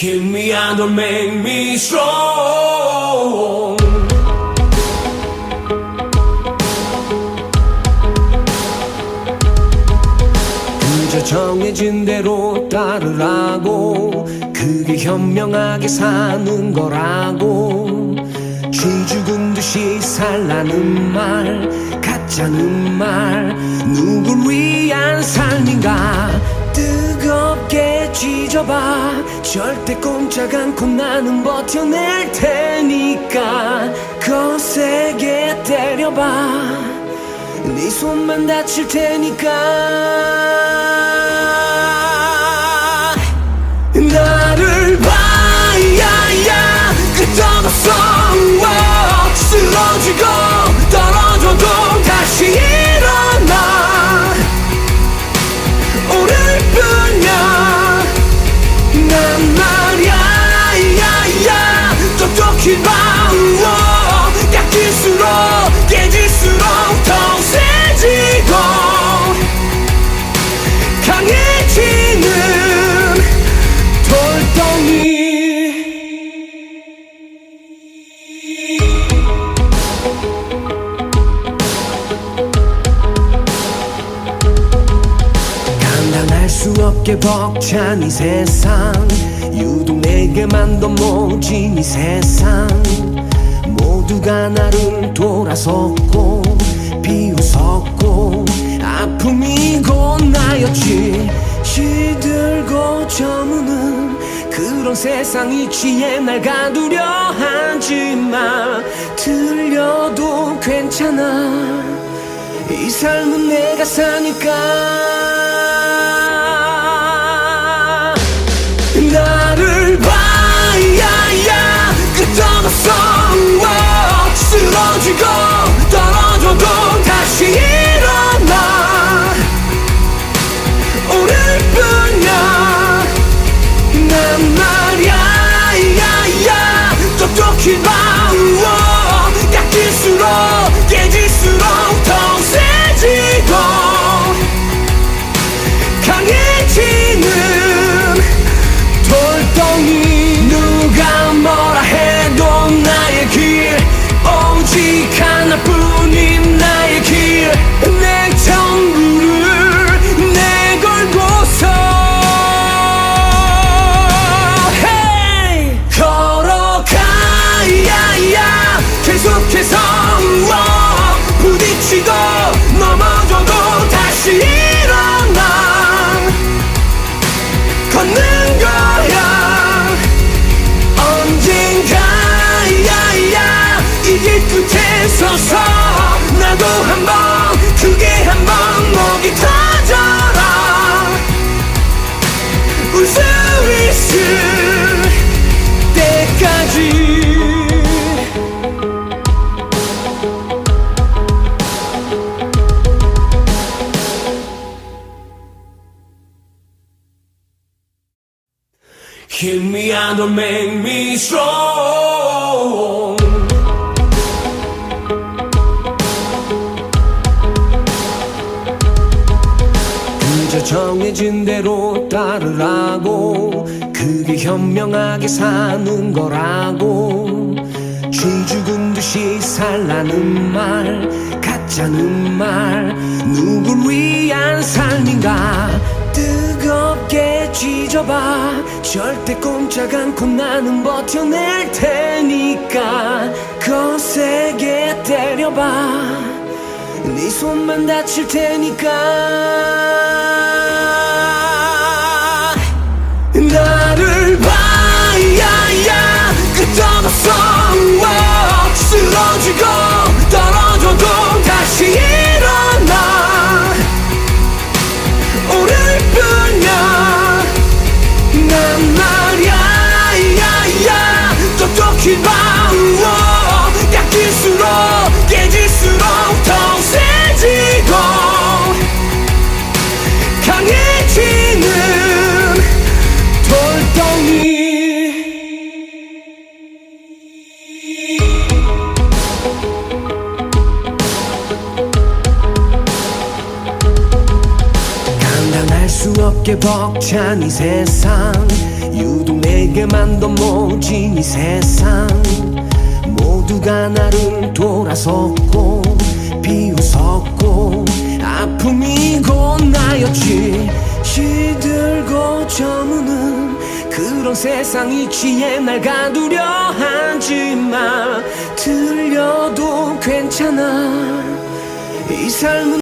Keep me out, don't make me strong. 그저 정해진 대로 따르라고 그게 현명하게 사는 거라고 쥐 죽은 듯이 살라는 말 가짜는 말 누굴 위한 삶인가 뜨 쥐져봐. 절대 꼼짝 않고 나는 버텨낼 테니까. 거세게 때려봐. 네 손만 다칠 테니까 수 없게 벅찬 이 세상. 유독 내게만 더 모진 이 세상. 모두가 나를 돌아섰고 비웃었고 아픔이고 나였지. 시들고 저무는 그런 세상이 취해 날 가두려 하지마. 들려도 괜찮아. 이 삶은 내가 사니까 Hit me out, don't make me strong. 그저 정해진 대로 따르라고 그게 현명하게 사는 거라고 쥐 죽은 듯이 살라는 말 가짜는 말 누굴 위한 삶인가 뜨겁게 쥐져봐. 절대 꼼짝 않고 나는 버텨낼 테니까. 거세게 때려봐. 네 손만 다칠 테니까. 나를 봐야야. 끝없어 쓰러지고 떨어져도 다시 우와. 깎일수록 깨질수록 더 세지고 강해지는 돌덩이 감당할 수 없게 벅찬 이 세상 유독 내게만 건 뭐지 이 세상 모두가 나를 돌아섰고 비웃었고 아픔이고 나였지. 시들고 저무는 그런 세상 이치에 날 가두려 하지마 들려도 괜찮아. 이 삶은